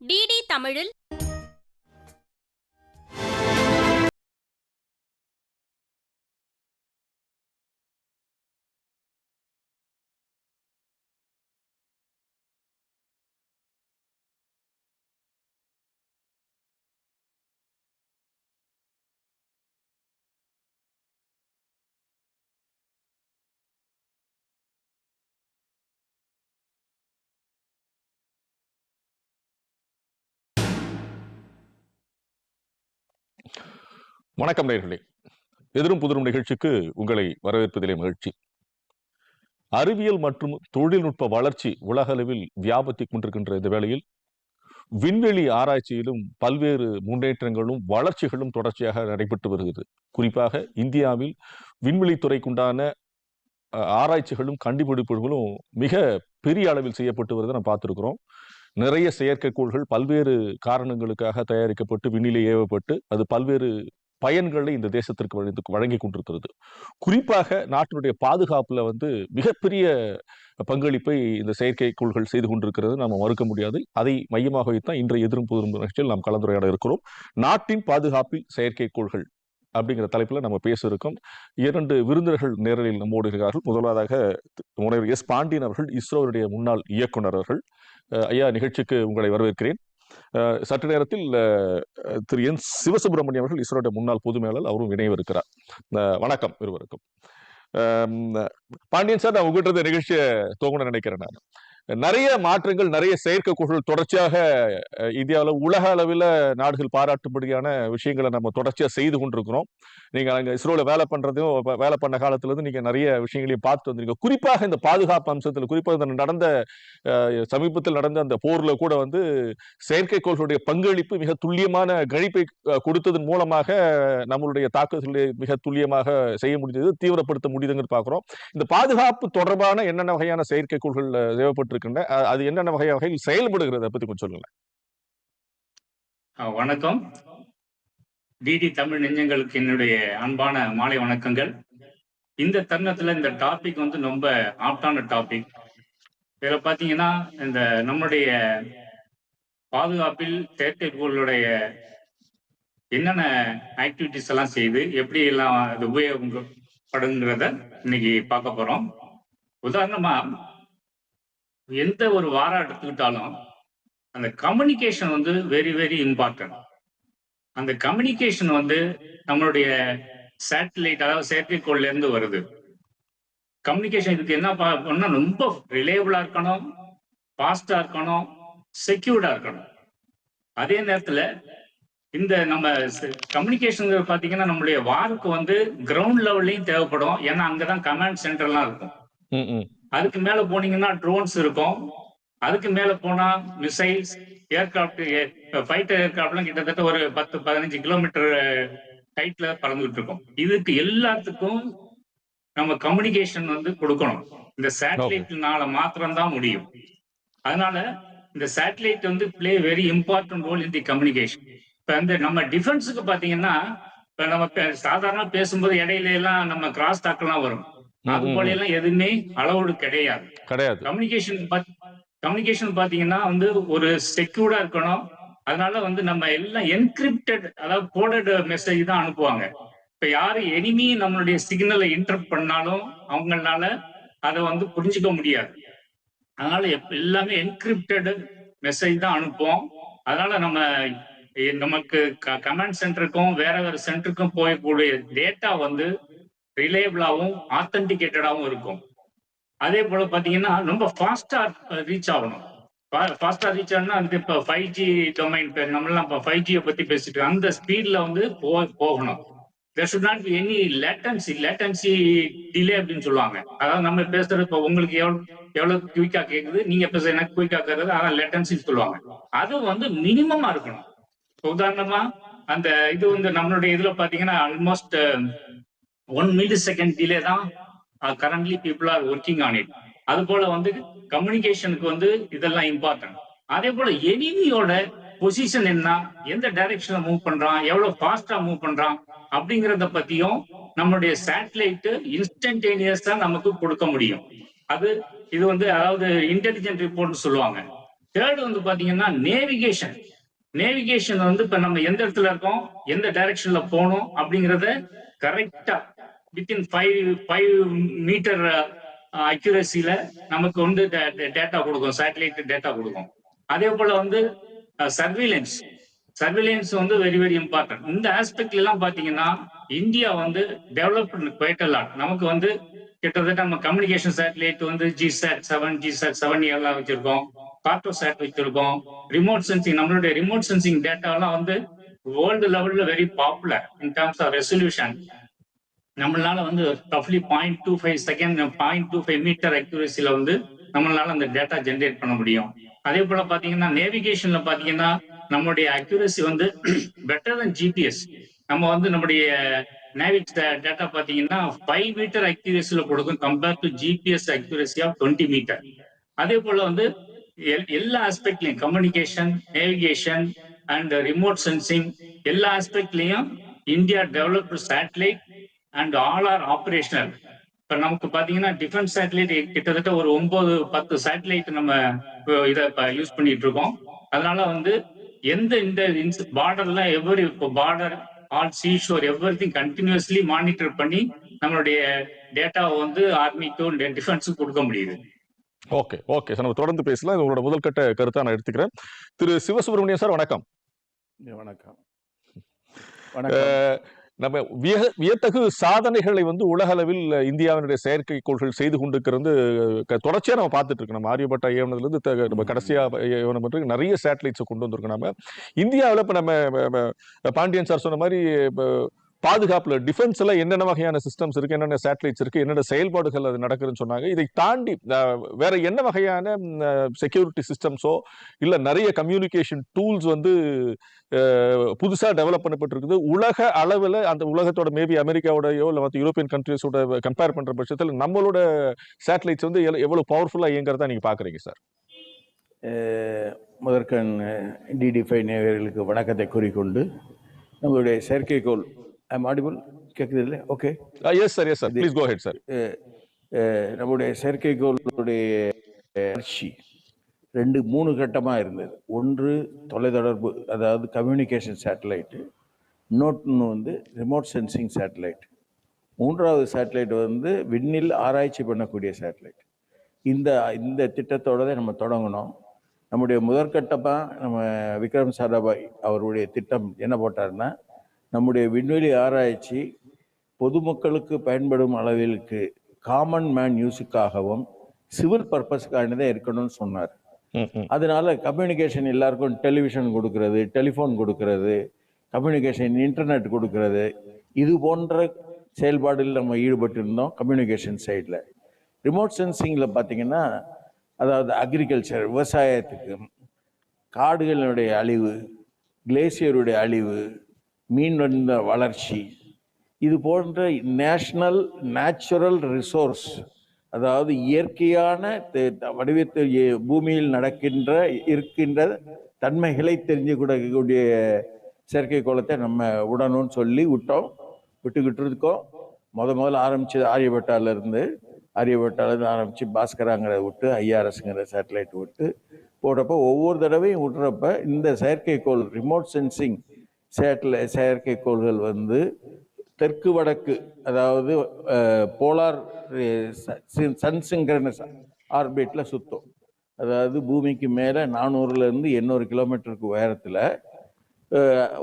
DD தமிழில் வணக்கம் நேர்களே எதிரும் புதிரும் நிகழ்ச்சிக்கு உங்களை வரவேற்பதிலே மகிழ்ச்சி. அறிவியல் மற்றும் தொழில்நுட்ப வளர்ச்சி உலகளவில் வியாபத்தி கொண்டிருக்கின்ற இந்த வேளையில் விண்வெளி ஆராய்ச்சியிலும் பல்வேறு முன்னேற்றங்களும் வளர்ச்சிகளும் தொடர்ச்சியாக நடைபெற்று வருகிறது. குறிப்பாக இந்தியாவில் விண்வெளித்துறைக்குண்டான ஆராய்ச்சிகளும் கண்டுபிடிப்புகளும் மிக பெரிய அளவில் செய்யப்பட்டு வருவதை நம்ம பார்த்துருக்குறோம். நிறைய செயற்கைக்கோள்கள் பல்வேறு காரணங்களுக்காக தயாரிக்கப்பட்டு விண்ணிலே ஏவப்பட்டு அது பல்வேறு பயன்களை இந்த தேசத்திற்கு வழங்கி கொண்டிருக்கிறது. குறிப்பாக நாட்டினுடைய பாதுகாப்புல வந்து மிகப்பெரிய பங்களிப்பை இந்த செயற்கைக்கோள்கள் செய்து கொண்டிருக்கிறது. நாம் மறுக்க முடியாது. அதை மையமாக வைத்தான் இன்றைய எதிரும் புதிரும் நிகழ்ச்சியில் நாம் கலந்துரையாட இருக்கிறோம். நாட்டின் பாதுகாப்பில் செயற்கைக்கோள்கள் அப்படிங்கிற தலைப்பில் நம்ம பேச இருக்கோம். இரண்டு விருந்தினர்கள் நேரலில் நம்மோடு இருக்கிறார்கள். முதலாவதாக முனைவர் எஸ் பாண்டியன் அவர்கள் இஸ்ரோவுடைய முன்னாள் இயக்குனர் அவர்கள். ஐயா நிகழ்ச்சிக்கு உங்களை வரவேற்கிறேன். சற்று நேரத்தில் திரு என் சிவசுப்பிரமணியம் அவர்கள் இஸ்ரோட முன்னாள் பொது மேலாளர் அவரும் இணையவிருக்கிறார் அஹ், வணக்கம் இருவருக்கும். பாண்டியன் சார் நான் உங்ககிட்ட நிகழ்ச்சியை தோங்கணும்னு நினைக்கிறேன் நான். நிறைய மாற்றங்கள் நிறைய செயற்கைக்கோள்கள் தொடர்ச்சியாக இந்தியாவில் உலக அளவில் நாடுகள் பாராட்டும்படியான விஷயங்களை நம்ம தொடர்ச்சியாக செய்து கொண்டிருக்கிறோம். நீங்கள் அங்கே இஸ்ரோவில் வேலை பண்ணுறதையும் வேலை பண்ண காலத்துலேருந்து நீங்கள் நிறைய விஷயங்களையும் பார்த்து வந்திருக்கீங்க. குறிப்பாக இந்த பாதுகாப்பு அம்சத்தில் குறிப்பாக இந்த நடந்த சமீபத்தில் நடந்த அந்த போரில் கூட வந்து செயற்கைக்கோள்களுடைய பங்களிப்பு மிக துல்லியமான கணிப்பை கொடுத்ததன் மூலமாக நம்மளுடைய தாக்குதல்களை மிக துல்லியமாக செய்ய முடிந்தது தீவிரப்படுத்த முடியுதுங்கிற பார்க்குறோம். இந்த பாதுகாப்பு தொடர்பான என்னென்ன வகையான செயற்கைக்கோள்கள் தேவைப்பட்டு இருக்கின்ற அது என்னென்ன வகை வகையில் செயல்படுகிறது பத்தி கொஞ்சம் சொல்லுங்க வணக்கம். டிடி தமிழ் நெஞ்சங்களுக்கு என்னுடைய அன்பான மாலை வணக்கங்கள். இந்த தருணத்துல இந்த டாபிக் வந்து ரொம்ப ஆப்டான டாபிக் இதுல பாத்தீங்கன்னா இந்த நம்முடைய பாதுகாப்பில் செயற்கைக்கோளுடைய என்னென்ன ஆக்டிவிட்டிஸ் எல்லாம் செய்து எப்படி எல்லாம் அது உபயோகப்படுங்கிறத இன்னைக்கு பார்க்க போறோம். உதாரணமா எந்த ஒரு வாரம் எடுத்துக்கிட்டாலும் அந்த கம்யூனிகேஷன் வந்து வெரி வெரி இம்பார்ட்டன்ட் அந்த கம்யூனிகேஷன் வந்து நம்மளுடைய சேட்டலைட் அதாவது செயற்கைக்கோள்ல இருந்து வருது. கம்யூனிகேஷன் இதுக்கு என்ன பண்ணா ரொம்ப ரிலேபிளா இருக்கணும் ஃபாஸ்டா இருக்கணும் செக்யூர்டா இருக்கணும். அதே நேரத்துல இந்த நம்ம கம்யூனிகேஷன் பாத்தீங்கன்னா நம்மளுடைய வாருக்கு வந்து கிரவுண்ட் லெவல்லையும் தேவைப்படும். ஏன்னா அங்கதான் கமாண்ட் சென்டர்லாம் இருக்கும். அதுக்கு மேல போனீங்கன்னா ட்ரோன்ஸ் இருக்கும். அதுக்கு மேல போனா மிசைல்ஸ் ஏர்கிராப்ட் ஃபைட்டர் ஏர்கிராப்ட்லாம் கிட்டத்தட்ட ஒரு பத்து பதினஞ்சு கிலோமீட்டர் ஹைட்ல பறந்துகிட்டு இருக்கும். இதுக்கு எல்லாத்துக்கும் நம்ம கம்யூனிகேஷன் வந்து கொடுக்கணும். இந்த சேட்டலைட்னால மாத்திரம்தான் முடியும். அதனால இந்த சேட்டலைட் வந்து play very important role in the communication இப்ப இந்த நம்ம டிஃபென்ஸுக்கு பாத்தீங்கன்னா இப்ப நம்ம சாதாரண பேசும்போது இடையில எல்லாம் நம்ம கிராஸ் டாக்கெல்லாம் வரும். ம், அது ம், போல ம். எல்லாம் எதுவுமே அளவோடு கிடையாது. கிடையாது. கம்யூனிகேஷன் கம்யூனிகேஷன் பாத்தீங்கன்னா வந்து ஒரு செக்யூர்டா இருக்கணும். அதனால வந்து நம்ம எல்லாம் என்கிரிப்டட் அதாவது கோடட் மெசேஜ் தான் அனுப்புவாங்க. இப்ப யாரு எனிமி நம்மளுடைய சிக்னலை இன்டர்ப்ட் பண்ணாலும் அவங்களால அதை வந்து புரிஞ்சுக்க முடியாது. அதனால எல்லாமே என்கிரிப்டட் மெசேஜ் தான் அனுப்புவோம். அதனால நம்ம நமக்கு கமாண்ட் சென்டருக்கும் வேற வேற சென்டருக்கும் போயக்கூடிய டேட்டா வந்து ரிலேபிளாகவும் ஆத்தன்டிகேட்டடாகவும் இருக்கும். அதே போல பார்த்தீங்கன்னா ரொம்ப ஃபாஸ்டா ரீச் ஆகணும். ஃபாஸ்டா ரீச் ஆகணும்னா அது இப்போ ஃபைவ் ஜி டொமைன் நம்மளாம் இப்போ ஃபைவ் ஜியை பத்தி பேசிட்டு அந்த ஸ்பீட்ல வந்து போ போகணும். There should not be any latency latency delay அப்படின்னு சொல்லுவாங்க. அதாவது நம்ம பேசுறது இப்போ உங்களுக்கு எவ்வளவு எவ்வளவு குயிக்கா கேக்குது நீங்க பேச எனக்கு குயிக்கா கேக்குறது அதான் லேட்டன்சின்னு சொல்லுவாங்க. அது வந்து மினிமமா இருக்கணும். உதாரணமா அந்த இது வந்து நம்மளுடைய இதுல பாத்தீங்கன்னா almost one milli second delay தான் currently people are working on it அது போல வந்து கம்யூனிகேஷனுக்கு வந்து இதெல்லாம் இம்பார்ட்டன்ட் அதே போல எனிமியோட பொசிஷன் என்ன எந்த டைரக்ஷன்ல மூவ் பண்றான் எவ்வளவு ஃபாஸ்டா மூவ் பண்றான் அப்படிங்கறத பத்தியும் நம்மளுடைய சேட்டலைட் இன்ஸ்டன்டேனியஸா நமக்கு கொடுக்க முடியும். அது இது வந்து அதாவது இன்டெலிஜென்ட் ரிப்போர்ட்னு சொல்லுவாங்க. தேர்ட் வந்து பாத்தீங்கன்னா நேவிகேஷன் நேவிகேஷன் வந்து இப்ப நம்ம எந்த இடத்துல இருக்கோம் எந்த டைரக்ஷன்ல போகணும் அப்படிங்கறத கரெக்டா வித்தின் ஃபைவ் ஃபைவ் மீட்டர் அக்யூரஸியில நமக்கு வந்து டேட்டா கொடுக்கும் சேட்டலைட் டேட்டா கொடுக்கும். அதே போல வந்து uh, சர்வீலன்ஸ் சர்வீலன்ஸ் வந்து வெரி வெரி இம்பார்ட்டன்ட் இந்த ஆஸ்பெக்ட்ல எல்லாம் பாத்தீங்கன்னா இந்தியா வந்து டெவலப் குவைட் லாட் நமக்கு வந்து கிட்டத்தட்ட நம்ம கம்யூனிகேஷன் சேட்டலைட் வந்து GSAT seven GSAT seven எல்லாம் வச்சிருக்கோம். கார்டோ சாட் வச்சிருக்கோம். ரிமோட் சென்சிங் நம்மளுடைய ரிமோட் சென்சிங் டேட்டாலாம் வந்து வேர்ல்டு லெவல்ல very popular in terms of resolution நம்மளால வந்து ரஃப்லி point two five second point two five metre அக்யூரஸில வந்து நம்மளால அந்த டேட்டா ஜென்ரேட் பண்ண முடியும். அதே போல பாத்தீங்கன்னா நேவிகேஷன்ல பாத்தீங்கன்னா நம்மளுடைய அக்யூரசி வந்து பெட்டர் தன் ஜிபிஎஸ் நம்ம வந்து நம்முடைய நேவிக் டேட்டா பாத்தீங்கன்னா ஃபைவ் மீட்டர் அக்யூரேசில கொடுக்கும் compare to GPS accuracy of twenty metre அதே போல வந்து எல்- எல்லா ஆஸ்பெக்ட்லயும் communication navigation and remote sensing எல்லா ஆஸ்பெக்ட்லயும் India developed satellite and all are operational இப்ப நமக்கு பாத்தீங்கன்னா டிஃபென்ஸ் சேட்டலைட் கிட்டத்தட்ட ஒரு ஒன்பது பத்து சேட்டலைட் நம்ம இதை யூஸ் பண்ணிட்டு இருக்கோம். அதனால வந்து எந்த இந்த பார்டர்ல எவ்வரி இப்போ border all seashore everything continuously monitor பண்ணி நம்மளுடைய டேட்டாவை வந்து ஆர்மிக்கும் டிஃபென்ஸுக்கும் கொடுக்க முடியுது. ஓகே ஓகே சார் நம்ம தொடர்ந்து பேசலாம். இது உங்களோட முதல் கட்ட கருத்தா நான் எடுத்துக்கிறேன். திரு சிவசுப்ரமணியன் சார் வணக்கம். வணக்கம். வணக்கம். நம்ம விய வியத்தகு சாதனைகளை வந்து உலக அளவில் இந்தியாவினுடைய செயற்கைக்கோள்கள் செய்து கொண்டிருக்கிறது க- தொடர்ச்சியா நம்ம பார்த்துட்டு இருக்கோம். நம்ம ஆரியப்பட்ட ஏவனதுல இருந்து த- நம்ம கடைசியா ஏவனம் பண்றது நிறைய சேட்டலைட்ஸை கொண்டு வந்திருக்கோம் நம்ம இந்தியாவில் இப்ப நம்ம பாண்டியன் சார் சொன்ன மாதிரி இப்ப பாதுகாப்புல டிஃபென்ஸ்ல என்னென்ன வகையான சிஸ்டம்ஸ் இருக்கு என்னென்ன சேட்டலைட்ஸ் இருக்கு என்னென்ன செயல்பாடுகள் அது நடக்குதுன்னு சொன்னாங்க. இதை தாண்டி வேற என்ன வகையான செக்யூரிட்டி சிஸ்டம்ஸோ இல்ல நிறைய கம்யூனிகேஷன் டூல்ஸ் வந்து புதுசாக டெவலப் பண்ணப்பட்டிருக்குது. உலக அளவில் அந்த உலகத்தோட மேபி அமெரிக்காவோடயோ இல்லை மற்ற யூரோப்பியன் கண்ட்ரீஸோட கம்பேர் பண்ணுற பட்சத்தில் நம்மளோட சேட்டலைட்ஸ் வந்து எவ்வளோ பவர்ஃபுல்லாக இயங்குறதா நீங்கள் பார்க்குறீங்க சார் முதற்கண் டிடி ஃபைவ் நேயர்களுக்கு வணக்கத்தை கூறிக்கொண்டு நம்மளுடைய செயற்கைக்கோள் ஐம் ஆடிபிள் கேட்குது இல்லை okay yes sir yes sir please go ahead sir நம்முடைய செயற்கைக்கோளுடைய வளர்ச்சி ரெண்டு மூணு கட்டமாக இருந்தது. ஒன்று தொலைத்தொடர்பு அதாவது கம்யூனிகேஷன் சேட்டலைட்டு இன்னொன்று வந்து ரிமோட் சென்சிங் சேட்டலைட் மூன்றாவது சேட்டலைட் வந்து விண்ணில் ஆராய்ச்சி பண்ணக்கூடிய சேட்டலைட் இந்த இந்த திட்டத்தோட தான் நம்ம தொடங்கணும். நம்முடைய முதற்கட்டமாக நம்ம விக்ரம் சாராபாய் அவருடைய திட்டம் என்ன போட்டாருன்னா நம்முடைய விண்வெளி ஆராய்ச்சி பொதுமக்களுக்கு பயன்படும் அளவிற்கு காமன் மேன் யூஸுக்காகவும் சிவில் பர்பஸ்க்கானதே இருக்கணும்னு சொன்னார். அதனால கம்யூனிகேஷன் எல்லாருக்கும் டெலிவிஷன் கொடுக்கறது டெலிஃபோன் கொடுக்கறது கம்யூனிகேஷன் இன்டர்நெட் கொடுக்கறது இது போன்ற செயல்பாடுகள் நம்ம ஈடுபட்டிருந்தோம் கம்யூனிகேஷன் சைடில் ரிமோட் சென்சிங்கில் பார்த்தீங்கன்னா அதாவது அக்ரிகல்ச்சர் விவசாயத்துக்கு காடுகளுடைய அழிவு கிளேசியருடைய அழிவு மீன் வளர்ச்சி. இது போன்ற நேஷனல் நேச்சுரல் ரிசோர்ஸ் அதாவது இயற்கையான த- வடிவத்தில் பூமியில் நடக்கின்ற இருக்கின்ற தன்மைகளை தெரிஞ்சு கொடுக்கக்கூடிய செயற்கைக்கோளத்தை நம்ம விடணும்னு சொல்லி விட்டோம். விட்டுக்கிட்டு இருக்கோம். முத முதல்ல ஆரம்பித்தது ஆரியபட்டால இருந்து ஆரம்பித்து பாஸ்கராங்கிறத விட்டு ஐஆர்எஸ்ங்கிற சேட்டலைட் விட்டு போடுறப்ப ஒவ்வொரு தடவையும் விட்டுறப்ப இந்த செயற்கைக்கோள் ரிமோட் சென்சிங் சேட்டலை செயற்கைக்கோள்கள் வந்து தெற்கு வடக்கு அதாவது போலார் சன்சிங்கிறன ஆர்பிட்ல சுத்தும். அதாவது பூமிக்கு மேலே நானூறுலேருந்து எண்ணூறு கிலோமீட்டருக்கு உயரத்தில்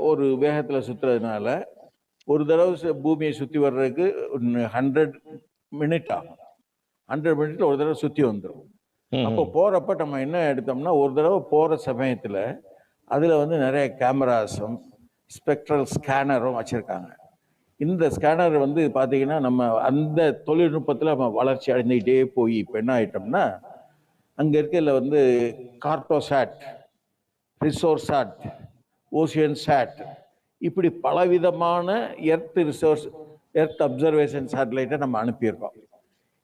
ஒரு வேகத்தில் சுற்றுறதுனால ஒரு தடவை பூமியை சுற்றி வர்றதுக்கு ஹண்ட்ரட் மினிட் ஆகும். ஹண்ட்ரட் மினிட்ல ஒரு தடவை சுற்றி வந்துடும் அப்போ. போகிறப்ப நம்ம என்ன எடுத்தோம்னா ஒரு தடவை போகிற சமயத்தில் அதில் வந்து நிறைய கேமராஸும் ஸ்பெக்ட்ரல் ஸ்கேனரும் வச்சுருக்காங்க. இந்த ஸ்கேனர் வந்து பார்த்தீங்கன்னா நம்ம அந்த தொழில்நுட்பத்தில் நம்ம வளர்ச்சி அடைந்துக்கிட்டே போய் இப்போ என்ன ஆகிட்டோம்னா அங்கே இருக்கிறதுல வந்து கார்டோசாட் ரிசோர்ஸாட் ஓசியன் சாட் இப்படி பலவிதமான எர்த் ரிசோர்ஸ் எர்த் அப்சர்வேஷன் சேட்டலைட்டை நம்ம அனுப்பியிருக்கோம்.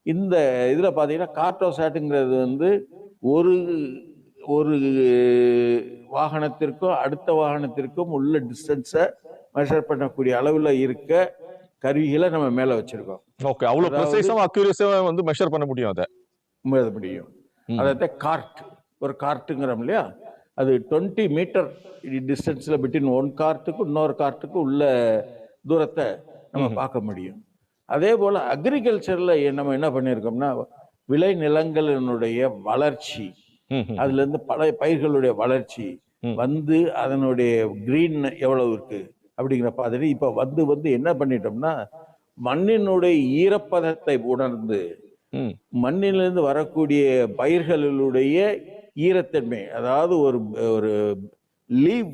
இந்த இதில் பார்த்தீங்கன்னா கார்டோசாட்டுங்கிறது வந்து ஒரு ஒரு வாகனத்திற்கும் அடுத்த வாகனத்திற்கும் உள்ள டிஸ்டன்ஸை மெஷர் பண்ணக்கூடிய அளவில் இருக்க கருவிகளை நம்ம மேலே வச்சுருக்கோம். ஓகே அவ்வளவு அதாவது- ப்ரெசைஸா அக்யூரஸா வந்து மெஷர் பண்ண முடியும் அதை? முடியும். அதாவது கார்ட் ஒரு கார்ட்டுங்கிறோம் இல்லையா? அது டுவெண்ட்டி மீட்டர் டிஸ்டன்ஸில் பிட்வீன் ஒன் கார்ட்டுக்கு இன்னொரு கார்ட்டுக்கு உள்ள தூரத்தை நம்ம பார்க்க முடியும். அதே போல் அக்ரிகல்ச்சரில் நம்ம என்ன பண்ணியிருக்கோம்னா விளை நிலங்களினுடைய வளர்ச்சி. அதுல இருந்து பல பயிர்களுடைய வளர்ச்சி. வந்து அதனுடைய கிரீன் எவ்வளவு இருக்கு அப்படிங்கிற மாதிரி இப்ப வந்து வந்து என்ன பண்ணிட்டோம்னா மண்ணினுடைய ஈரப்பதத்தை உணர்ந்து. மண்ணிலிருந்து வரக்கூடிய பயிர்களுடைய ஈரத்தன்மை அதாவது ஒரு ஒரு லீவ்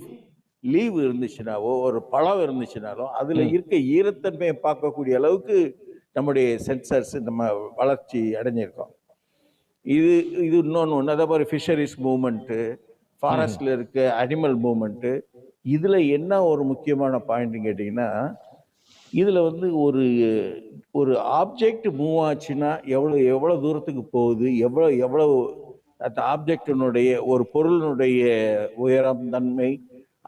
லீவ் இருந்துச்சுனாவோ ஒரு பழம் இருந்துச்சுனாலோ அதுல. இருக்க ஈரத்தன்மையை பார்க்கக்கூடிய அளவுக்கு நம்முடைய சென்சர்ஸ் நம்ம வளர்ச்சி அடைஞ்சிருக்கோம் இது இது இன்னொன்று ஒன்று அதே மாதிரி ஃபிஷரிஸ் மூமெண்ட்டு ஃபாரஸ்ட்ல இருக்க அனிமல் மூமெண்ட்டு இதில் என்ன ஒரு முக்கியமான பாயிண்ட்னு கேட்டிங்கன்னா இதில் வந்து ஒரு ஒரு ஆப்ஜெக்ட் மூவ் ஆச்சுன்னா எவ்வளோ எவ்வளோ தூரத்துக்கு போகுது? எவ்வளோ எவ்வளோ அந்த ஆப்ஜெக்டினுடைய ஒரு பொருளினுடைய உயரம் தன்மை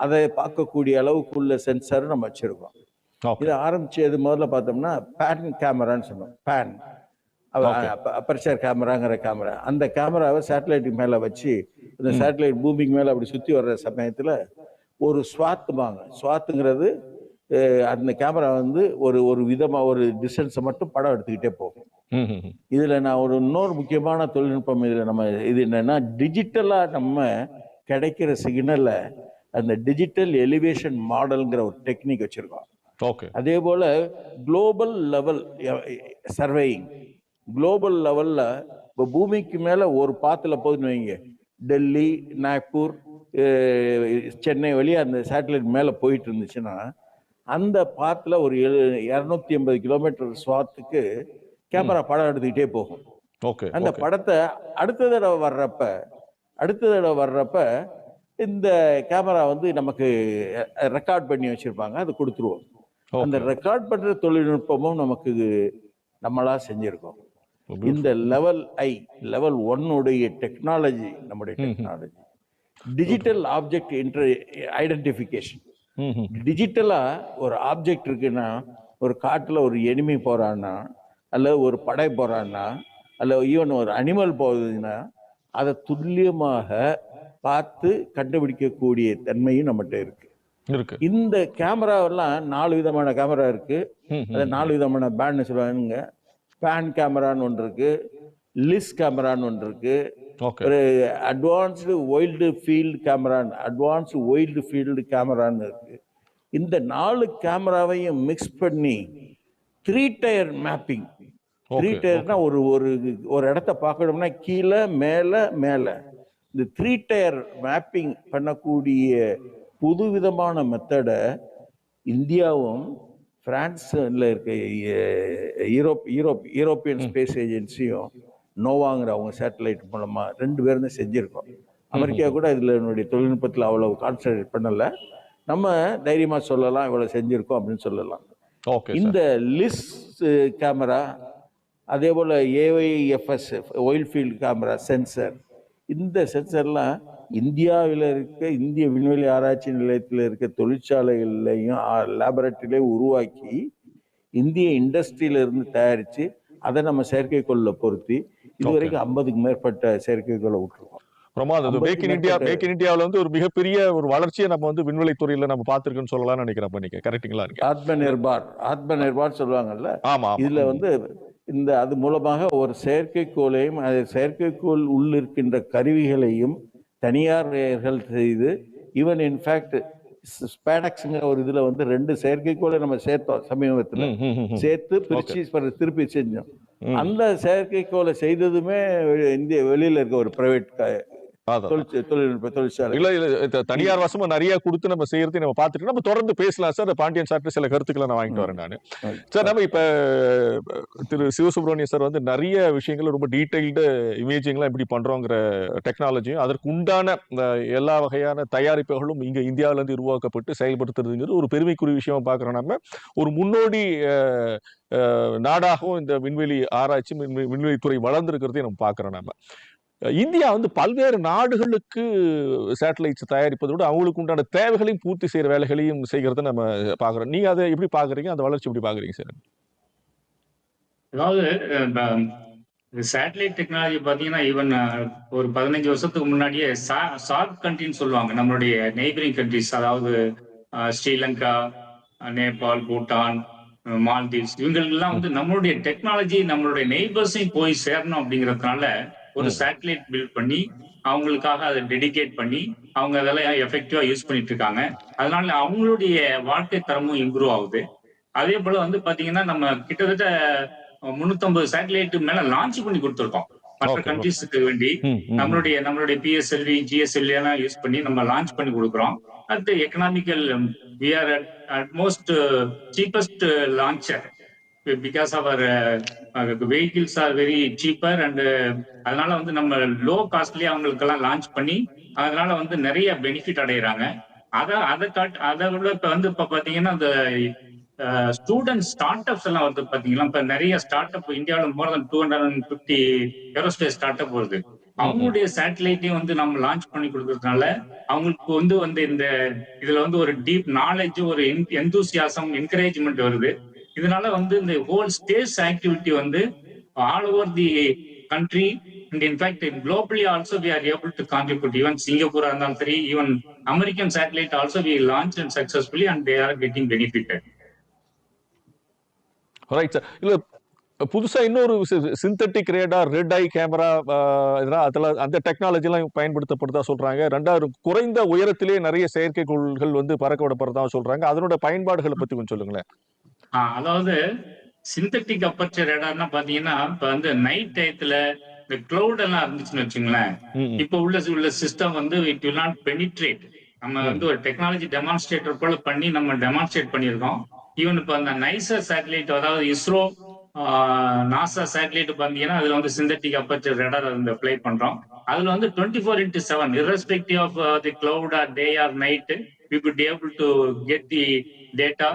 அதை பார்க்கக்கூடிய அளவுக்குள்ள சென்சார் நம்ம வச்சுருக்கோம். இது ஆரம்பிச்சது முதல்ல பார்த்தோம்னா பேன் கேமரான்னு சொன்னோம் பேன். அப்பர்ச்சர் கேமராங்கிற கேமரா அந்த கேமராவை சேட்டலைட் மேலே வச்சு இந்த சேட்டலைட் பூமிக்கு மேலே அப்படி சுற்றி வர்ற சமயத்தில் ஒரு ஸ்வாத்துமாங்க ஸ்வாத்துங்கிறது அந்த கேமரா வந்து ஒரு ஒரு விதமாக ஒரு டிஸ்டன்ஸை மட்டும் படம் எடுத்துக்கிட்டே போகும். இதில் நான் ஒரு இன்னொரு முக்கியமான தொழில்நுட்பம் இதில் நம்ம இது என்னன்னா டிஜிட்டலாக நம்ம கிடைக்கிற சிக்னலை அந்த டிஜிட்டல் எலிவேஷன் மாடல்ங்கிற ஒரு டெக்னிக் வச்சுருக்கோம். ஓகே அதே போல குளோபல் லெவல் சர்வேயிங் குளோபல் லெவல்ல இப்போ பூமிக்கு மேல ஒரு பாத்துல போகுதுன்னு வைங்க டெல்லி நாக்பூர் சென்னை வழியா அந்த சேட்டலைட் மேல போயிட்டு இருந்துச்சுன்னா அந்த பாத்துல ஒரு எழு இரநூத்தி எண்பது கிலோமீட்டர் ஸ்வாத்துக்கு கேமரா படம் எடுத்துக்கிட்டே போகும் ஓகே அந்த. படத்தை அடுத்த தடவை வர்றப்ப அடுத்த தடவை வர்றப்ப இந்த கேமரா வந்து நமக்கு ரெக்கார்ட் பண்ணி வச்சிருப்பாங்க அது கொடுத்துருவோம் அந்த. ரெக்கார்ட் பண்ற தொழில்நுட்பமும் நமக்கு நம்மளா செஞ்சிருக்கோம். இந்த லெவல் ஐ லெவல் உடைய டெக்னாலஜி நம்முடைய. Technology digital object inter identification ம், ம். டிஜிட்டலா ஒரு ஆப்ஜெக்ட் இருக்குன்னா ஒரு காட்டுல ஒரு எனிமி போறான்னா அல்லது ஒரு படை போறான்னா அல்ல ஈவன் ஒரு அனிமல் போகுதுன்னா அதை துல்லியமாக பார்த்து கண்டுபிடிக்கக்கூடிய தன்மையும் நம்மகிட்ட இருக்கு. இருக்கு. இந்த கேமராவெல்லாம் நாலு விதமான கேமரா இருக்கு. ம். அது நாலு விதமான பேண்ட்னு சொல்லுவாங்க. பேன் கேமரான்னு ஒன்று இருக்கு லிஸ் கேமரான்னு ஒன்று இருக்கு. ஓகே ஒரு அட்வான்ஸ்டு ஒயில்டு ஃபீல்டு கேமரான்னு அட்வான்ஸ்டு ஒயில்டு ஃபீல்டு கேமரான்னு இருக்கு. இந்த நாலு கேமராவையும் மிக்ஸ் பண்ணி த்ரீ டயர் மேப்பிங் த்ரீ டயர்னா ஒரு ஒரு ஒரு இடத்த பார்க்கணும்னா கீழே மேலே மேலே. இந்த த்ரீ டயர் மேப்பிங் பண்ணக்கூடிய புதுவிதமான மெத்தடை இந்தியாவும் பிரான்ஸ்ல இருக்க uh, Europe Europe European space ஏஜென்சியும் நோவாங்கிற அவங்க சேட்டலைட் மூலமா ரெண்டு பேரும் தான் செஞ்சிருக்கோம். அமெரிக்கா கூட இதுல என்னுடைய தொழில்நுட்பத்தில் அவ்வளவு கான்சன்ட்ரேட் பண்ணல. நம்ம தைரியமா சொல்லலாம் இவ்வளவு செஞ்சிருக்கோம் அப்படின்னு சொல்லலாம். ஓகே இந்த லிஸ் கேமரா அதே போல் AWiFS wide field camera sensor இந்த சென்சர்லாம் இந்தியாவில் இருக்க இந்திய விண்வெளி ஆராய்ச்சி நிலையத்தில் இருக்க தொழிற்சாலைகள்லையும் லேபரட்டரிலையும் உருவாக்கி இந்திய இண்டஸ்ட்ரியில இருந்து தயாரித்து அதை நம்ம செயற்கைக்கோளில் பொருத்தி இதுவரைக்கும் ஐம்பதுக்கு மேற்பட்ட செயற்கைக்கோளை விட்டுருக்கோம். பிரமாதம் ஐம்பதுக்கு மேக் இன் இந்தியா மேற்பட்ட- மேக் இன் இந்தியாவில் வந்து ஒரு மிகப்பெரிய ஒரு வளர்ச்சியை நம்ம வந்து விண்வெளி துறையில நம்ம பார்த்திருக்கோம்னு சொல்லலாம்னு நினைக்கிறேன் நீங்க. கரெக்ட்டுங்களா இருக்கு ஆத்ம நிர்பார் ஆத்ம நிர்பார் சொல்லுவாங்கல்ல? ஆமா. இதுல வந்து இந்த அது மூலமாக ஒரு செயற்கைக்கோளையும் அது செயற்கைக்கோள் உள்ளிருக்கின்ற கருவிகளையும் தனியார்கள் செய்து ஈவன் இன்ஃபேக்ட் ஸ்பேடக்ஸுங்கிற ஒரு இதுல வந்து ரெண்டு செயற்கைக்கோளை நம்ம சேர்த்தோம் சமீபத்துல. சேர்த்து பிரிச்சு திருப்பி செஞ்சோம். அந்த செயற்கைக்கோளை செய்ததுமே இந்திய வெளியில இருக்க ஒரு பிரைவேட். தொழில்நுட்ப தொழிற்சாலை இல்ல இல்ல த- தனியார் வசமா நிறைய கொடுத்து நம்ம செய்யறதை நம்ம பார்த்துட்டு நம்ம தொடர்ந்து பேசலாம் சார். பாண்டியன் சார்ட்டு சில கருத்துக்களை நான் வாங்கிட்டு வரேன் நான். சார் நம்ம இப்ப திரு சிவசுப்ரமணியம் சார் வந்து நிறைய விஷயங்கள் ரொம்ப டீடைல்டு இமேஜிங்லாம் எப்படி பண்றோங்கிற டெக்னாலஜியும் அதற்கு உண்டான எல்லா வகையான தயாரிப்புகளும் இங்க இந்தியாவில இருந்து உருவாக்கப்பட்டு செயல்படுத்துறதுங்கிறது ஒரு பெருமைக்குரிய விஷயமா பார்க்குறோம் நம்ம. ஒரு முன்னோடி நாடாகவும் இந்த விண்வெளி ஆராய்ச்சி விண்வெளி விண்வெளித்துறை வளர்ந்துருக்கிறதையும் நம்ம பார்க்குறோம் நம்ம. இந்தியா வந்து பல்வேறு நாடுகளுக்கு சேட்டலைட்ஸ் தயாரிப்பதை விட அவங்களுக்கு உண்டான தேவைகளையும் பூர்த்தி செய்யற வேலைகளையும் செய்கிறத நம்ம பார்க்குறோம். நீங்க அதை எப்படி பார்க்குறீங்க? அந்த வளர்ச்சி எப்படி பார்க்குறீங்க சார்? அதாவது சேட்டலைட் டெக்னாலஜி பார்த்தீங்கன்னா ஈவன் ஒரு பதினஞ்சு வருஷத்துக்கு முன்னாடியே சா சார்க் கண்ட்ரின்னு சொல்லுவாங்க. நம்மளுடைய நெய்பரிங் கண்ட்ரிஸ் அதாவது ஸ்ரீலங்கா நேபாள் பூட்டான் அஹ், மால்தீவ்ஸ் இவங்களுக்கெல்லாம் வந்து நம்மளுடைய டெக்னாலஜி நம்மளுடைய நெய்பர்ஸையும் போய் சேரணும் அப்படிங்கறதுனால ஒரு. சேட்டலைட் பில்ட் பண்ணி அவங்களுக்காக அதை டெடிகேட் பண்ணி அவங்க அதெல்லாம் எஃபெக்டிவா யூஸ் பண்ணிட்டு இருக்காங்க அதனால அவங்களுடைய வாழ்க்கை தரமும் இம்ப்ரூவ் ஆகுது அதே போல வந்து பாத்தீங்கன்னா நம்ம கிட்டத்தட்ட முன்னூத்தம்பது சேட்டலைட் மேல லான்ச் பண்ணி கொடுத்துருக்கோம் மற்ற. கண்ட்ரீஸுக்கு வேண்டி. நம்மளுடைய நம்மளுடைய பிஎஸ்எல்வி ஜிஎஸ்எல்வி எல்லாம் யூஸ் பண்ணி நம்ம லான்ச் பண்ணி கொடுக்குறோம் அடுத்து economical we are at most cheapest launcher because our vehicles are very cheaper and அதனால வந்து நம்ம லோ காஸ்ட்லயே அவங்களுக்கெல்லாம் லான்ச் பண்ணி அதனால வந்து நிறைய பெனிஃபிட் அடைகிறாங்க அதை அதை காட் அதை விட இப்ப வந்து இப்ப பாத்தீங்கன்னா அந்த ஸ்டூடெண்ட் ஸ்டார்ட் அப்ஸ் எல்லாம் வந்து பாத்தீங்கன்னா இப்ப நிறைய ஸ்டார்ட் அப் இந்தியாவில் more than two hundred and fifty aerospace start up வருது. அவங்களுடைய சேட்டலைட்டையும் வந்து நம்ம லான்ச் பண்ணி கொடுக்கறதுனால அவங்களுக்கு வந்து வந்து இந்த இதுல வந்து ஒரு டீப் நாலேஜ் ஒரு எந்தூசியாசம் என்கரேஜ்மெண்ட் வருது. இதனால வந்து இந்த ஹோல் ஸ்பேஸ் ஆக்டிவிட்டி வந்து all over the country and in fact globally also we are able to contribute even சிங்கப்பூரா இருந்தாலும் சரி even American satellite also we launch and successfully and they are getting benefitted right sir இல்ல புதுசா இன்னொரு synthetic radar red eye camera இதெல்லாம் அதெல்லாம் அந்த technology எல்லாம் பயன்படுத்தப்படுதா சொல்றாங்க. ரெண்டாவது குறைந்த உயரத்திலே நிறைய செயற்கைக்கோள்கள் வந்து பறக்க விடப்படுறதா சொல்றாங்க. அதனோட பயன்பாடுகளை பத்தி கொஞ்சம் சொல்லுங்களேன். அதாவது சிந்தட்டிக் அப்பர்ச்சர் ரேடார்னா பாத்தீங்கன்னா இப்ப வந்து நைட் டயத்துல இந்த கிளவுட் எல்லாம் இருந்துச்சுன்னு வச்சுங்களேன். இப்ப உள்ள உள்ள சிஸ்டம் வந்து இட் வில் நாட் பெனிட்ரேட் நம்ம வந்து ஒரு டெக்னாலஜி டெமான்ஸ்ட்ரேட்டர் போல பண்ணி நம்ம டெமான்ஸ்ட்ரேட் பண்ணியிருக்கோம். ஈவன் இப்ப அந்த நைசர் சேட்டலைட் அதாவது இஸ்ரோ நாசா சேட்டலைட் பாத்தீங்கன்னா அதுல வந்து சிந்தட்டிக் அப்பர்ச்சர் ரேடார் வந்து அப்ளை பண்றோம். அதுல வந்து twenty four into seven irrespective of the cloud or day or night we could able to get the data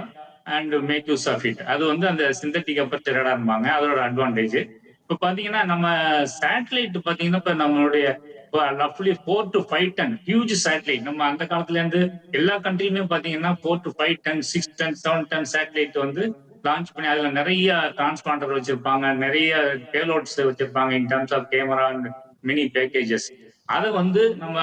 and make use of it அது வந்து அந்த சிந்தட்டிக் அப்பர்ச்சர் ரேடார்பாங்க அதோட அட்வான்டேஜ் இப்போ பாத்தீங்கன்னா நம்ம சேட்டலைட் பாத்தீங்கன்னா இப்ப நம்மளுடைய ரஃப்லி four to five ton huge satellite நம்ம அந்த காலத்துல இருந்து எல்லா கண்ட்ரியுமே பாத்தீங்கன்னா four to five ton six ton seven ton satellite வந்து லான்ச் பண்ணி அதுல நிறைய டிரான்ஸ்பாண்டர் வச்சிருப்பாங்க. நிறைய பேலோட்ஸ் வச்சிருப்பாங்க in terms of camera and mini packages அதை வந்து நம்ம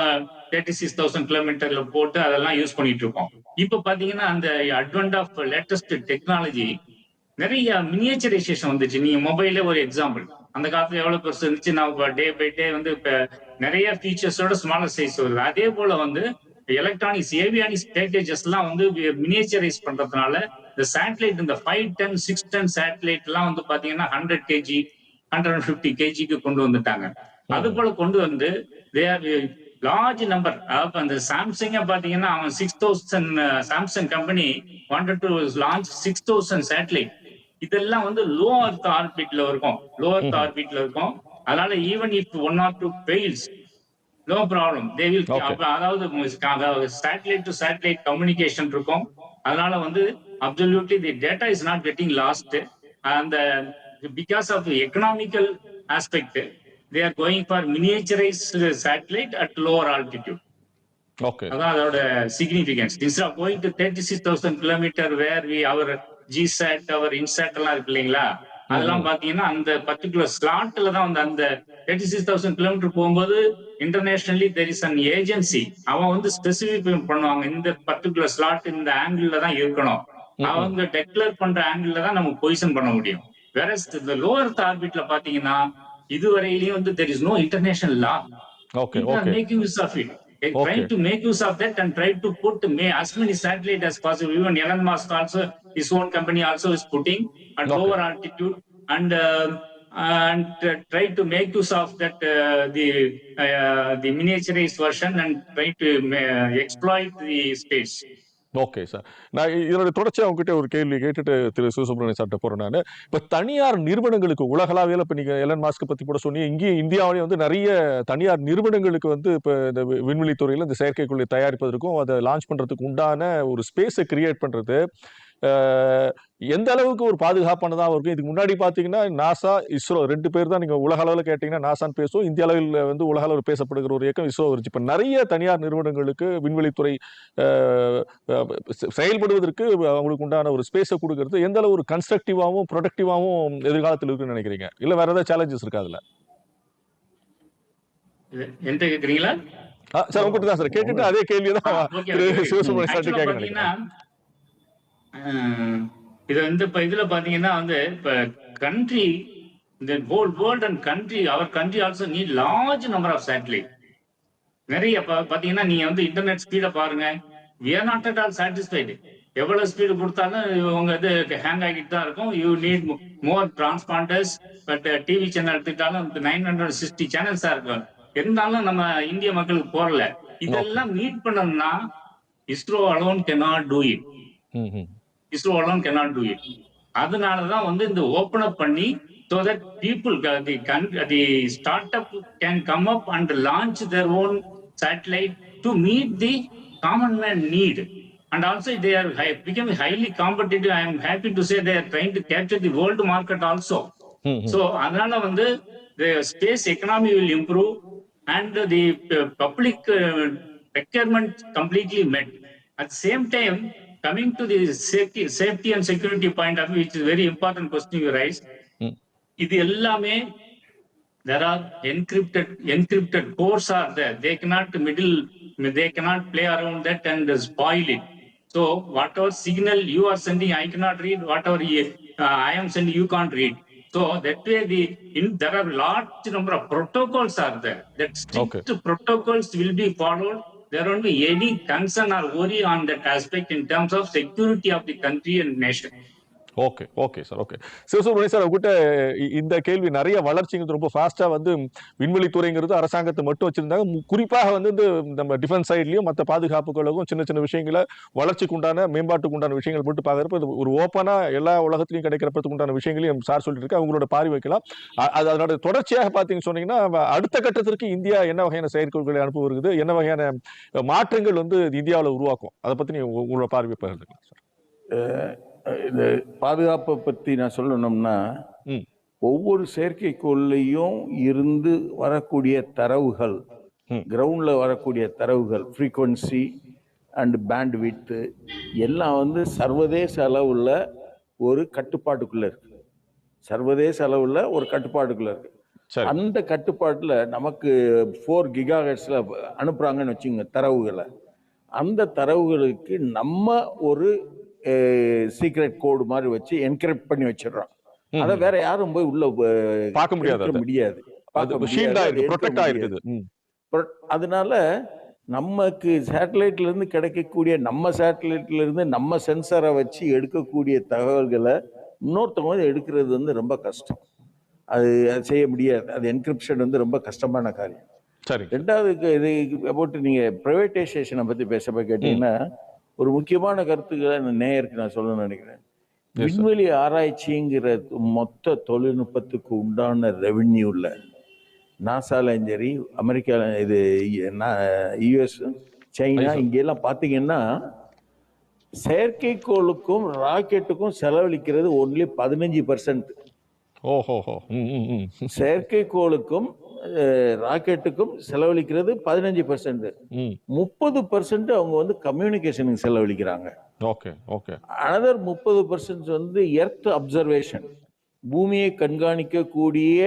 தேர்ட்டி சிக்ஸ் தௌசண்ட் கிலோமீட்டர்ல போட்டு அதெல்லாம் யூஸ் பண்ணிட்டு இருக்கோம். இப்ப பாத்தீங்கன்னா அந்த அட்வென்ட் ஆஃப் லேட்டஸ்ட் டெக்னாலஜி நிறைய மினியேச்சரைசேஷன் வந்துச்சு. நீங்க மொபைலே ஒரு எக்ஸாம்பிள் அந்த காலத்துல எவ்வளவு பெருசு இருந்துச்சு? நம்ம டே பை டே வந்து இப்ப நிறைய ஃபீச்சர்ஸோட ஸ்மாலர் சைஸ் வருது. அதே போல வந்து எலக்ட்ரானிக்ஸ் ஏவியானிக்ஸ் பேக்கேஜஸ் எல்லாம் வந்து மினியேச்சரைஸ் பண்றதுனால இந்த சேட்டலைட் இந்த five ton six ton satellite எல்லாம் வந்து பாத்தீங்கன்னா hundred KG hundred and fifty கேஜிக்கு கொண்டு வந்துட்டாங்க. அது போல கொண்டு வந்து லார்ஜ் நம்பர் அதாவது அந்த சாம்சங்க பாத்தீங்கன்னா அவன் six thousand Samsung company wanted to launch six thousand satellite இதெல்லாம் வந்து லோ அர்த் ஆர்பிட்ல இருக்கும். லோ அர்த் ஆர்பிட்ல இருக்கும். அதனால even if one or two fails no problem they will. அதாவது சேட்டலைட் டு சேட்டலைட் கம்யூனிகேஷன் இருக்கும். அதனால வந்து absolutely the data is not getting lost அந்த because of economical aspect they are going for miniaturise satellite at lower altitude okay அதான் அதோட significance instead of going to thirty six thousand kilometre where we our GSAT our INSAT எல்லாம் இருக்கு இல்லைங்களா? அதெல்லாம் பாத்தீங்கன்னா அந்த particular ஸ்லாட்ல தான் வந்து அந்த தேர்ட்டி சிக்ஸ் தௌசண்ட் கிலோமீட்டர் போகும்போது internationally there is an agency அவன் வந்து ஸ்பெசிஃபை பண்ணுவாங்க இந்த பர்டிகுலர் ஸ்லாட் இந்த ஆங்கிள் தான் இருக்கணும். அவங்க டெக்ளேர் பண்ற ஆங்கிள் தான் நம்ம பொசிஷன் பண்ண முடியும். வேற இந்த லோவர் ஆர்பிட்ல பாத்தீங்கன்னா இதுவரையிலயும் வந்து there is no international law okay People are okay making use of it. They're Okay. trying to make use of that and try to put may, as many satellite as possible. Even Elon Musk also, his own company also is putting at Okay. lower altitude and uh, and uh, try to make use of that uh, the uh, the miniaturized version and try to uh, exploit the space. Okay sir நான் இதனுடைய தொடர்ச்சி அவங்க ஒரு கேள்வி கேட்டுட்டு திரு. சிவசுப்ரமணிய சார்ட்ட போறேன் நான். இப்போ தனியார் நிறுவனங்களுக்கு உலகளாவியல இப்ப நீங்க எலன் மாஸ்க் பத்தி கூட சொன்னீங்க. இங்கேயும் இந்தியாவிலேயே வந்து நிறைய தனியார் நிறுவனங்களுக்கு வந்து இப்போ இந்த விண்வெளி துறையில் இந்த செயற்கைக்குள்ளே தயாரிப்பதற்கும் அதை லான்ச் பண்றதுக்கு உண்டான ஒரு ஸ்பேஸை கிரியேட் பண்றது. எந்த அளவுக்கு ஒரு பாதுகாப்பானதா இருக்கும் இதுக்கு முன்னாடி பாத்தீங்கன்னா நாசா இஸ்ரோ ரெண்டு பேர் தான் நீங்க உலக அளவில் கேட்டீங்கன்னா நாசான்னு பேசுவோம். இந்திய அளவில் வந்து உலக அளவில் பேசப்படுகிற ஒரு இயக்கம் இஸ்ரோ இருந்துச்சு. இப்ப நிறைய தனியார் நிறுவனங்களுக்கு விண்வெளித்துறை செயல்படுவதற்கு அவங்களுக்கு உண்டான ஒரு ஸ்பேஸை கொடுக்கறது எந்த அளவு ஒரு கன்ஸ்ட்ரக்டிவாகவும் ப்ரொடக்டிவாகவும் எதிர்காலத்தில் இருக்குன்னு நினைக்கிறீங்க? இல்ல வேற ஏதாவது சேலஞ்சஸ் இருக்கா அதுல? என்கிட்ட கேக்குறீங்களா? ஆ, சார் உங்ககிட்ட தான் சார். கேட்டுட்டு அதே கேள்வி தான். சிவசுப்ரமணிய Actually கேட்க நினைக்கிறேன் இது வந்து இப்ப இதுல பாத்தீங்கன்னா வந்து இப்ப கண்ட்ரி இந்த whole world and country our country also need large number of satellite நிறைய பாத்தீங்கன்னா நீங்க வந்து இன்டர்நெட் ஸ்பீட பாருங்க. We are not at all satisfied. எவ்வளவு ஸ்பீடு கொடுத்தாலும் உங்க இது ஹேங் ஆகிட்டு தான் இருக்கும். You need more transponders but TV channel எடுத்துக்கிட்டாலும் நைன் ஹண்ட்ரட் சிக்ஸ்டி சேனல்ஸா இருக்கும். இருந்தாலும் நம்ம இந்திய மக்களுக்கு போறல இதெல்லாம் மீட் பண்ணணும்னா ISRO alone cannot do it. ISRO alone cannot do it அதனாலதான் வந்து இந்த ஓபன் அப் பண்ணி so that people uh, the con- uh, the startup can come up and launch their own satellite to meet the common man need and also they are hi- becoming highly competitive i am happy to say they are trying to capture the world market also ம், ம். so அதனால வந்து the space economy will improve and the uh, public uh, requirement completely met at the same time coming to the safety, safety and security point of view which is very important question you raised ம். இது எல்லாமே there are encrypted encrypted cores are there they cannot middle they cannot play around that and spoil it so whatever signal you are sending i cannot read whatever you- uh, i am sending you can't read so that way the in, there are large number of protocols are there that strict protocols will be followed there won't be any concern or worry on that aspect in terms of security of the country and nation okay okay sir okay Sivasubramani sir அவங்ககிட்ட இந்த கேள்வி நிறைய வளர்ச்சிங்கிறது ரொம்ப ஃபாஸ்ட்டாக வந்து விண்வெளித்துறைங்கிறது அரசாங்கத்தை மட்டும் வச்சிருந்தாங்க. குறிப்பாக வந்து இந்த நம்ம டிஃபென்ஸ் சைட்லயும் மற்ற பாதுகாப்புகளுக்கும் சின்ன சின்ன விஷயங்களை வளர்ச்சிக்கு உண்டான மேம்பாட்டுக்கு உண்டான விஷயங்கள் மட்டும் பார்க்கறப்ப இது ஒரு ஓப்பனாக எல்லா உலகத்துலையும் கிடைக்கிறதுக்கு உண்டான விஷயங்களையும் சார் சொல்லிட்டு இருக்கு அவங்களோட பாரி வைக்கலாம். அது அதனோட தொடர்ச்சியாக பார்த்தீங்கன்னு சொன்னீங்கன்னா அடுத்த கட்டத்திற்கு இந்தியா என்ன வகையான செயற்கைகளை அனுப்ப வருகிறது என்ன வகையான மாற்றங்கள் வந்து இந்தியாவில் உருவாக்கும்? அதை பற்றி நீங்கள் உங்களோட பார்வை பகிர்ந்துக்கலாம் சார். இந்த பாதுகாப்பை பற்றி நான் சொல்லணும்னா. ஒவ்வொரு செயற்கைக்கோள்லையும் இருந்து வரக்கூடிய தரவுகள். கிரவுண்டில் வரக்கூடிய தரவுகள் ஃப்ரீக்வன்சி அண்ட் பேண்ட் வித்து எல்லாம் வந்து சர்வதேச அளவில் ஒரு கட்டுப்பாட்டுக்குள்ளே இருக்கு சர்வதேச அளவில் ஒரு கட்டுப்பாட்டுக்குள்ளே இருக்கு அந்த கட்டுப்பாட்டில் நமக்கு ஃபோர் கிகாஹெட்ஸில் அனுப்புகிறாங்கன்னு வச்சுங்க தரவுகளை அந்த தரவுகளுக்கு நம்ம ஒரு சீக்ரெட் கோடு மாதிரி வச்சு என்கிரிப்ட் பண்ணி வச்சிடுறோம். ம், அதை. வேற யாரும் போய் உள்ள பார்க்க முடியாது. முடியாது. அதனால நமக்கு சேட்டலைட்ல இருந்து கிடைக்கக்கூடிய நம்ம சேட்டலைட்ல இருந்து நம்ம சென்சாரை வச்சு எடுக்கக்கூடிய தகவல்களை இன்னொருத்தவங்க எடுக்கிறது வந்து ரொம்ப கஷ்டம். அது செய்ய முடியாது. அது என்கிரிப்ஷன் வந்து ரொம்ப கஷ்டமான காரியம். சரி ரெண்டாவது இது போட்டு நீங்க பிரைவேட்டைசேஷனை பத்தி பேசப்ப கேட்டீங்கன்னா ஒரு முக்கியமான கருத்துக்களை இந்த நேயருக்கு நான் சொல்லணும்னு நினைக்கிறேன். விண்வெளி ஆராய்ச்சிங்கிற மொத்த தொழில்நுட்பத்துக்கு உண்டான ரெவென்யூல நாசாலையும் சரி அமெரிக்கால இது யுஎஸ் சைனா. இங்கெல்லாம் பார்த்தீங்கன்னா செயற்கைக்கோளுக்கும் ராக்கெட்டுக்கும் செலவழிக்கிறது ஒன்லி பதினஞ்சு பர்சன்ட் ஓஹோ செயற்கைக்கோளுக்கும் ராக்கெட்டுக்கும் செலவழிக்கிறது பதினஞ்சு பர்சன்ட் முப்பது பர்சன்ட் அவங்க வந்து கம்யூனிகேஷனுக்கு செலவழிக்கிறாங்க. Okay okay. அனதர் முப்பது பர்சன்ட் வந்து எர்த் அப்சர்வேஷன் பூமியை கண்காணிக்கக்கூடிய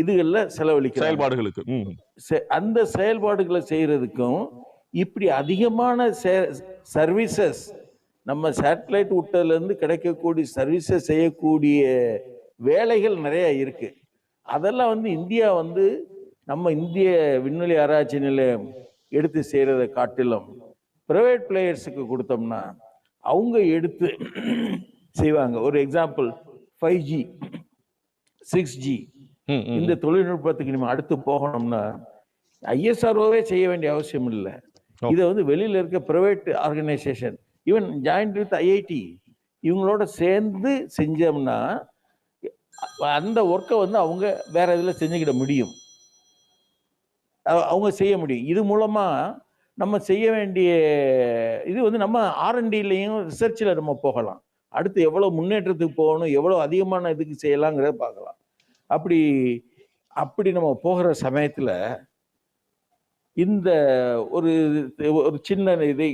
இதுகளில் செலவழிக்கிறாங்க. செயல்பாடுகளுக்கு அந்த செயல்பாடுகளை செய்யறதுக்கும் இப்படி அதிகமான சர்வீசஸ் நம்ம சேட்டலைட் விட்டதுலேருந்து கிடைக்கக்கூடிய சர்வீசஸ் செய்யக்கூடிய வேலைகள் நிறைய இருக்கு. அதெல்லாம் வந்து இந்தியா வந்து நம்ம இந்திய விண்வெளி ஆராய்ச்சி நிலையம் எடுத்து செய்கிறத காட்டிலும் ப்ரைவேட் பிளேயர்ஸுக்கு கொடுத்தோம்னா அவங்க எடுத்து செய்வாங்க. ஒரு example five G six G இந்த தொழில்நுட்பத்துக்கு நம்ம அடுத்து போகணும்னா ஐஎஸ்ஆர்ஓவே செய்ய வேண்டிய அவசியம் இல்லை. இதை வந்து வெளியில இருக்க private organisation even joint with IIT இவங்களோட சேர்ந்து செஞ்சோம்னா அந்த ஒர்க்கை வந்து அவங்க வேற இதில் செஞ்சுக்கிட முடியும். அவங்க செய்ய முடியும். இது மூலமாக நம்ம செய்ய வேண்டிய இது வந்து நம்ம ஆர்என்டிலையும் ரிசர்ச்சில் நம்ம போகலாம். அடுத்து எவ்வளோ முன்னேற்றத்துக்கு போகணும் எவ்வளோ அதிகமான இதுக்கு செய்யலாங்கிறத பார்க்கலாம். அப்படி அப்படி நம்ம போகிற சமயத்தில் இந்த ஒரு ஒரு சின்ன இதை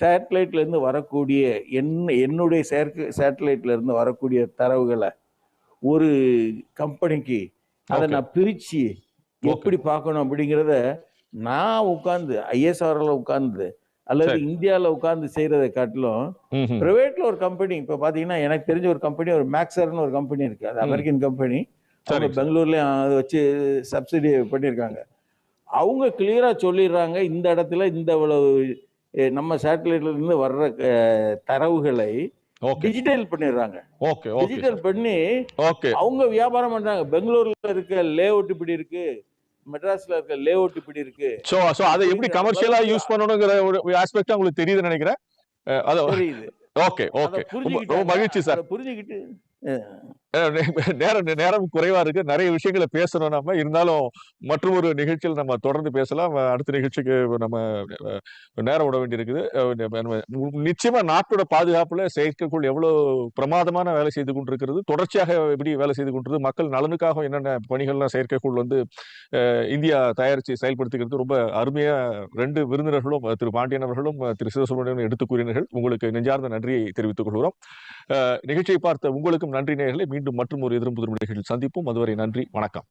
சேட்டலைட்லேருந்து வரக்கூடிய என்ன என்னுடைய செயற்கை சேட்டலைட்லேருந்து வரக்கூடிய தரவுகளை ஒரு கம்பெனிக்கு அதை. நான் பிரிச்சு எப்படி பார்க்கணும் அப்படிங்கிறத நான் உட்கார்ந்து ஐஎஸ்ஆர்ல உட்கார்ந்து அல்லது சரி. இந்தியால உட்கார்ந்து செய்யறதை காட்டிலும். பிரைவேட்ல ஒரு கம்பெனி இப்ப பாத்தீங்கன்னா எனக்கு தெரிஞ்ச ஒரு கம்பெனி ஒரு மேக்ஸர்னு ஒரு கம்பெனி இருக்கு அது. அமெரிக்கன் கம்பெனி அவங்க. பெங்களூர்லயும் அதை வச்சு சப்சிடி பண்ணியிருக்காங்க அவங்க கிளியரா சொல்லிடுறாங்க இந்த இடத்துல இந்த இவ்வளவு நம்ம சேட்டலைட்ல இருந்து வர்ற தரவுகளை டிஜிட்டல் பண்ணிடுறாங்க. ஓகே டிஜிட்டல் பண்ணி ஓகே அவங்க வியாபாரம் பண்றாங்க. பெங்களூர்ல இருக்க லே அவுட் இப்படி இருக்கு. மெட்ராஸ்ல இருக்க லே அவுட் இப்படி இருக்கு. சோ சோ அதை எப்படி கமர்ஷியலா யூஸ் பண்ணணுங்கிற ஒரு ஆஸ்பெக்ட் உங்களுக்கு தெரியுதுன்னு நினைக்கிறேன். அது தெரியுது ஓகே ஓகே ரொம்ப. மகிழ்ச்சி சார் புரிஞ்சுக்கிட்டு நேரம் நேரம் குறைவா இருக்கு. நிறைய விஷயங்களை பேசணும் நம்ம. இருந்தாலும் மற்றும் ஒரு நிகழ்ச்சியில் நம்ம தொடர்ந்து பேசலாம். அடுத்த நிகழ்ச்சிக்கு நம்ம நேரம் விட வேண்டியிருக்குது. நிச்சயமா நாட்டோட பாதுகாப்புல செயற்கைக்குள் எவ்வளவு பிரமாதமான வேலை செய்து கொண்டிருக்கிறது தொடர்ச்சியாக எப்படி வேலை செய்து கொண்டிருக்கிறது மக்கள் நலனுக்காக என்னென்ன பணிகள்லாம் செயற்கைக்குள் வந்து இந்தியா தயாரித்து செயல்படுத்துகிறது ரொம்ப அருமையா ரெண்டு விருந்தினர்களும் திரு பாண்டியன் அவர்களும் திரு சிவசுப்ரமணியனும் எடுத்து கூறினர்கள். உங்களுக்கு நெஞ்சார்ந்த நன்றியை தெரிவித்துக் கொள்கிறோம். நிகழ்ச்சியை பார்த்த உங்களுக்கும் நன்றி நேர்களை மீண்டும் மற்றும் ஒரு எதிரும் புதிரும் நிகழ்ச்சியில் சந்திப்போம். அதுவரை நன்றி வணக்கம்.